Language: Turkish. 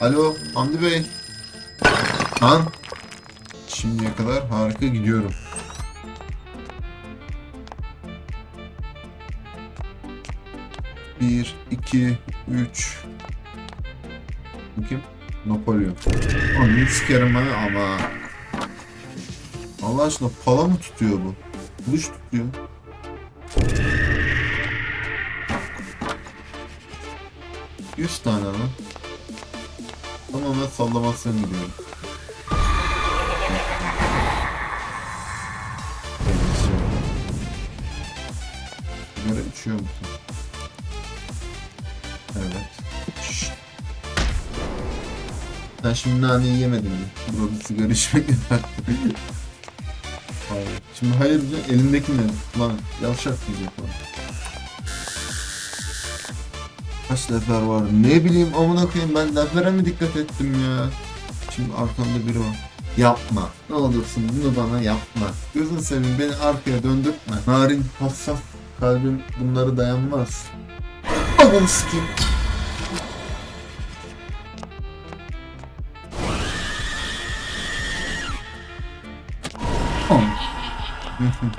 Alo Hamdi Bey. Lan. Şimdiye kadar harika gidiyorum. Bir, iki, üç. Kim? Napolyon. Onu sikerim ben ama. Allah aşkına pala mı tutuyor bu? Kılıç tutuyor. Yüz tane lan. Tamamen sallamasyon gidiyorum. Sigara içiyor musun? Evet. Sen şimdi naneyi yemedin mi? Burada sigara içmek. Hayır. Şimdi hayır diyor, elindeki ne? Lan yavşak diyecek lan. Kaç lefer var? Ne bileyim amına koyayım ben lefere mi dikkat ettim ya? Şimdi arkamda biri var. Yapma. Ne olursun bunu bana yapma. Gözün seveyim beni arkaya döndürtme. Narin, hassas kalbim bunları dayanmaz. Anam sikeyim. Oh.